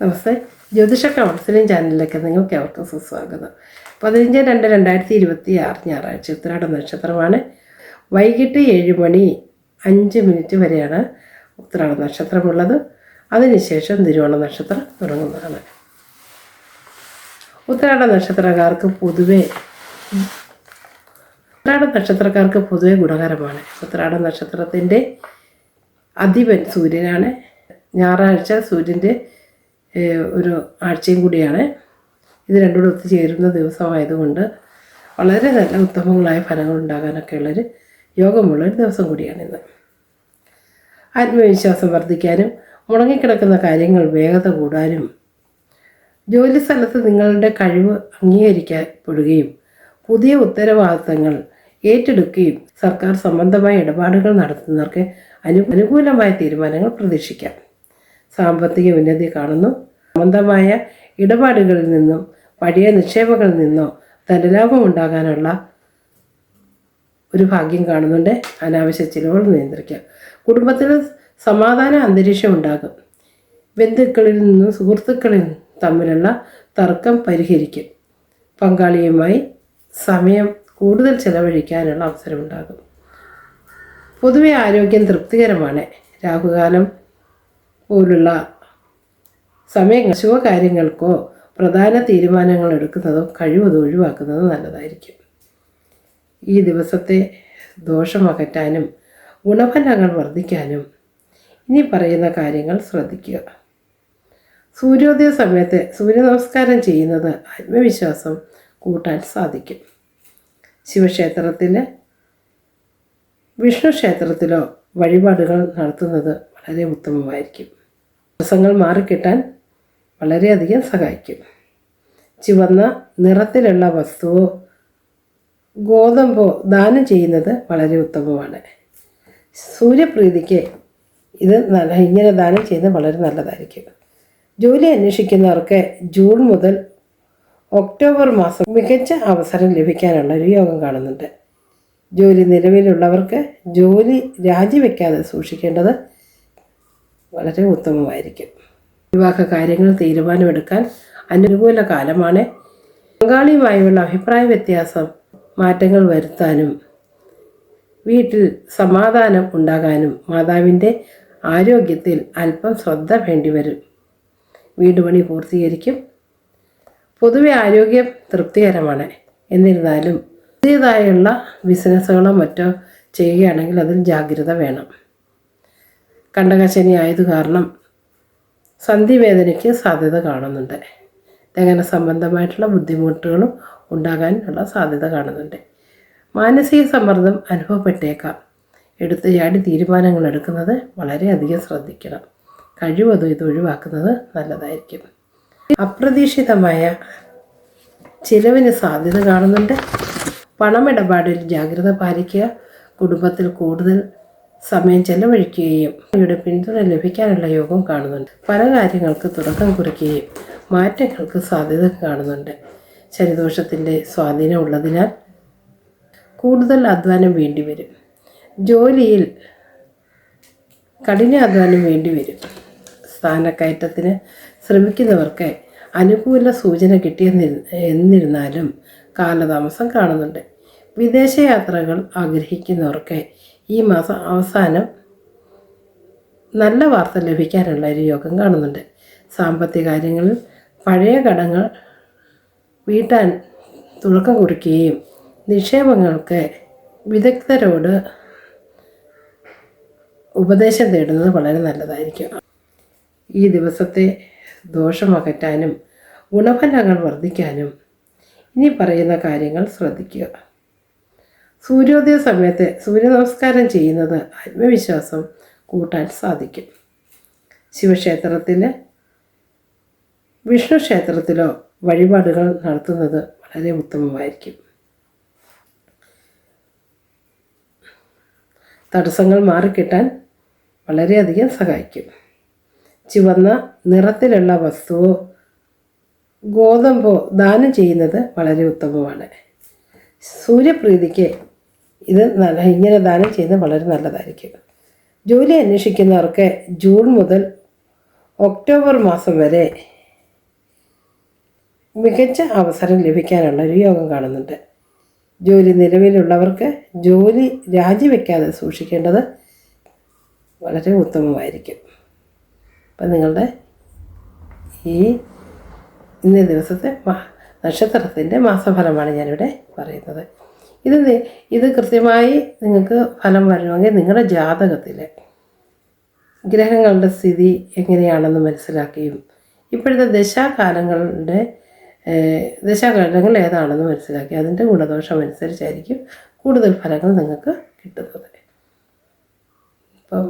നമസ്തേ. ജ്യോതിഷ കൗൺസിലിംഗ് ചാനലിലേക്ക് നിങ്ങൾക്ക് ഏവർക്കും സുസ്വാഗതം. പതിനഞ്ച് രണ്ട് രണ്ടായിരത്തി ഇരുപത്തി ആറ് ഞായറാഴ്ച ഉത്തരാട നക്ഷത്രമാണ്. വൈകിട്ട് ഏഴ് മണി അഞ്ച് മിനിറ്റ് വരെയാണ് ഉത്തരാട നക്ഷത്രമുള്ളത്. അതിനുശേഷം തിരുവോണ നക്ഷത്രം തുടങ്ങുന്നതാണ്. ഉത്തരാട നക്ഷത്രക്കാർക്ക് പൊതുവേ ഉത്തരാട നക്ഷത്രക്കാർക്ക് പൊതുവെ ഗുണകരമാണ്. ഉത്തരാട നക്ഷത്രത്തിന്റെ അധിപൻ സൂര്യനാണ്. ഞായറാഴ്ച സൂര്യന്റെ ഒരു ആഴ്ചയും കൂടിയാണ്. ഇത് രണ്ടും കൂടെ ഒത്തുചേരുന്ന ദിവസമായതുകൊണ്ട് വളരെ നല്ല ഉത്തമങ്ങളായ ഫലങ്ങൾ ഉണ്ടാകാനൊക്കെയുള്ളൊരു യോഗമുള്ളൊരു ദിവസം കൂടിയാണിന്ന്. ആത്മവിശ്വാസം വർദ്ധിക്കാനും മുടങ്ങിക്കിടക്കുന്ന കാര്യങ്ങൾ വേഗത കൂടാനും ജോലി സ്ഥലത്ത് നിങ്ങളുടെ കഴിവ് അംഗീകരിക്കപ്പെടുകയും പുതിയ ഉത്തരവാദിത്തങ്ങൾ ഏറ്റെടുക്കുകയും സർക്കാർ സംബന്ധമായ ഇടപാടുകൾ നടത്തുന്നവർക്ക് അനു അനുകൂലമായ തീരുമാനങ്ങൾ പ്രതീക്ഷിക്കാം. സാമ്പത്തിക ഉന്നതി കാണുന്നു. സംബന്ധമായ ഇടപാടുകളിൽ നിന്നും പഴയ നിക്ഷേപങ്ങളിൽ നിന്നോ ധനലാഭം ഉണ്ടാകാനുള്ള ഒരു ഭാഗ്യം കാണുന്നുണ്ട്. അനാവശ്യ ചിലവുകൾ നിയന്ത്രിക്കാം. കുടുംബത്തിൽ സമാധാന അന്തരീക്ഷം ഉണ്ടാകും. ബന്ധുക്കളിൽ നിന്നും സുഹൃത്തുക്കളിൽ തമ്മിലുള്ള തർക്കം പരിഹരിക്കും. പങ്കാളിയുമായി സമയം കൂടുതൽ ചെലവഴിക്കാനുള്ള അവസരമുണ്ടാകും പൊതുവെ ആരോഗ്യം തൃപ്തികരമാണ്. രാഹുകാലം പോലുള്ള സമയങ്ങൾ ശുഭകാര്യങ്ങൾക്കോ പ്രധാന തീരുമാനങ്ങൾ എടുക്കുന്നതോ കഴിവതോ ഒഴിവാക്കുന്നതോ നല്ലതായിരിക്കും. ഈ ദിവസത്തെ ദോഷമകറ്റാനും ഗുണഫലങ്ങൾ വർദ്ധിക്കാനും ഇനി പറയുന്ന കാര്യങ്ങൾ ശ്രദ്ധിക്കുക. സൂര്യോദയ സമയത്ത് സൂര്യ നമസ്കാരം ചെയ്യുന്നത് ആത്മവിശ്വാസം കൂട്ടാൻ സാധിക്കും. ശിവക്ഷേത്രത്തിൽ വിഷ്ണു ക്ഷേത്രത്തിലോ വഴിപാടുകൾ നടത്തുന്നത് വളരെ ഉത്തമമായിരിക്കും. ദിവസങ്ങൾ മാറിക്കിട്ടാൻ വളരെയധികം സഹായിക്കും. ചുവന്ന നിറത്തിലുള്ള വസ്തുവോ ഗോതമ്പോ ദാനം ചെയ്യുന്നത് വളരെ ഉത്തമമാണ്. സൂര്യപ്രീതിക്ക് ഇത് നല്ല ഇങ്ങനെ ദാനം ചെയ്യുന്നത് വളരെ നല്ലതായിരിക്കും. ജോലി അന്വേഷിക്കുന്നവർക്ക് ജൂൺ മുതൽ ഒക്ടോബർ മാസം മികച്ച അവസരം ലഭിക്കാനുള്ള ഒരു യോഗം കാണുന്നുണ്ട്. ജോലി നിലവിലുള്ളവർക്ക് ജോലി രാജിവെക്കാതെ സൂക്ഷിക്കേണ്ടത് വളരെ ഉത്തമമായിരിക്കും. വിവാഹ കാര്യങ്ങൾ തീരുമാനമെടുക്കാൻ അനുകൂല കാലമാണ്. പങ്കാളിയുമായുള്ള അഭിപ്രായ വ്യത്യാസം മാറ്റങ്ങൾ വരുത്താനും വീട്ടിൽ സമാധാനം ഉണ്ടാകാനും മാതാവിന്റെ ആരോഗ്യത്തിൽ അല്പം ശ്രദ്ധ വേണ്ടിവരും വീടുപണി പൂർത്തീകരിക്കും. പൊതുവെ ആരോഗ്യം തൃപ്തികരമാണ്. എന്നിരുന്നാലും പുതിയതായുള്ള ബിസിനസ്സുകളോ മറ്റോ ചെയ്യുകയാണെങ്കിൽ അതിൽ ജാഗ്രത വേണം. കണ്ടകശനി ആയത് കാരണം സന്ധിവേദനയ്ക്ക് സാധ്യത കാണുന്നുണ്ട്. ദഹന സംബന്ധമായിട്ടുള്ള ബുദ്ധിമുട്ടുകളും ഉണ്ടാകാനുള്ള സാധ്യത കാണുന്നുണ്ട്. മാനസിക സമ്മർദ്ദം അനുഭവപ്പെട്ടേക്കാം. എടുത്തു ചാടി തീരുമാനങ്ങൾ എടുക്കുന്നത് വളരെയധികം ശ്രദ്ധിക്കണം. കഴിവതും ഇത് ഒഴിവാക്കുന്നത് നല്ലതായിരിക്കും. അപ്രതീക്ഷിതമായ ചിലവിന് സാധ്യത കാണുന്നുണ്ട്. പണമിടപാടിൽ ജാഗ്രത പാലിക്കുക. കുടുംബത്തിൽ കൂടുതൽ സമയം ചെലവഴിക്കുകയും അവയുടെ പിന്തുണ ലഭിക്കാനുള്ള യോഗം കാണുന്നുണ്ട്. പല കാര്യങ്ങൾക്ക് തുടക്കം കുറിക്കുകയും മാറ്റങ്ങൾക്ക് സാധ്യത കാണുന്നുണ്ട്. ശനിദോഷത്തിന്റെ സ്വാധീനം ഉള്ളതിനാൽ കൂടുതൽ അധ്വാനം വേണ്ടിവരും. ജോലിയിൽ കഠിനാധ്വാനം വേണ്ടിവരും. സ്ഥാനക്കയറ്റത്തിന് ശ്രമിക്കുന്നവർക്ക് അനുകൂല സൂചന കിട്ടിയ എന്നിരുന്നാലും കാലതാമസം കാണുന്നുണ്ട്. വിദേശയാത്രകൾ ആഗ്രഹിക്കുന്നവർക്ക് ഈ മാസം അവസാനം നല്ല വാർത്ത ലഭിക്കാനുള്ള ഒരു യോഗം കാണുന്നുണ്ട്. സാമ്പത്തിക കാര്യങ്ങളിൽ പഴയ കടങ്ങൾ വീട്ടാൻ തുടക്കം കുറിക്കുകയും നിക്ഷേപങ്ങൾക്ക് വിദഗ്ധരോട് ഉപദേശം തേടുന്നത് വളരെ നല്ലതായിരിക്കും. ഈ ദിവസത്തെ ദോഷമകറ്റാനും ഗുണഫലങ്ങൾ വർദ്ധിക്കാനും ഇനി പറയുന്ന കാര്യങ്ങൾ ശ്രദ്ധിക്കുക. സൂര്യോദയ സമയത്ത് സൂര്യ നമസ്കാരം ചെയ്യുന്നത് ആത്മവിശ്വാസം കൂട്ടാൻ സാധിക്കും. ശിവക്ഷേത്രത്തിൽ വിഷ്ണു ക്ഷേത്രത്തിലോ വഴിപാടുകൾ നടത്തുന്നത് വളരെ ഉത്തമമായിരിക്കും. തടസ്സങ്ങൾ മാറിക്കിട്ടാൻ വളരെയധികം സഹായിക്കും. ചുവന്ന നിറത്തിലുള്ള വസ്തുവോ ഗോതമ്പോ ദാനം ചെയ്യുന്നത് വളരെ ഉത്തമമാണ്. സൂര്യപ്രീതിക്ക് ഇത് നല്ല ഇങ്ങനെ ദാനം ചെയ്യുന്നത് വളരെ നല്ലതായിരിക്കും. ജോലി അന്വേഷിക്കുന്നവർക്ക് ജൂൺ മുതൽ ഒക്ടോബർ മാസം വരെ മികച്ച അവസരം ലഭിക്കാനുള്ള ഒരു യോഗം കാണുന്നുണ്ട്. ജോലി നിലവിലുള്ളവർക്ക് ജോലി രാജിവെക്കാതെ സൂക്ഷിക്കേണ്ടത് വളരെ ഉത്തമമായിരിക്കും. അപ്പം നിങ്ങളുടെ ഈ ഇന്നേ ദിവസത്തെ നക്ഷത്രത്തിന്റെ മാസഫലമാണ് ഞാനിവിടെ പറയുന്നത്. ഇത് ഇത് കൃത്യമായി നിങ്ങൾക്ക് ഫലം വരണമെങ്കിൽ നിങ്ങളുടെ ജാതകത്തിലെ ഗ്രഹങ്ങളുടെ സ്ഥിതി എങ്ങനെയാണെന്ന് മനസ്സിലാക്കുകയും ഇപ്പോഴത്തെ ദശാകാലങ്ങളുടെ ദശാകാലങ്ങൾ ഏതാണെന്ന് മനസ്സിലാക്കി. അതിന്റെ ഗുണദോഷം അനുസരിച്ചായിരിക്കും കൂടുതൽ ഫലങ്ങൾ നിങ്ങൾക്ക് കിട്ടുന്നത്. അപ്പം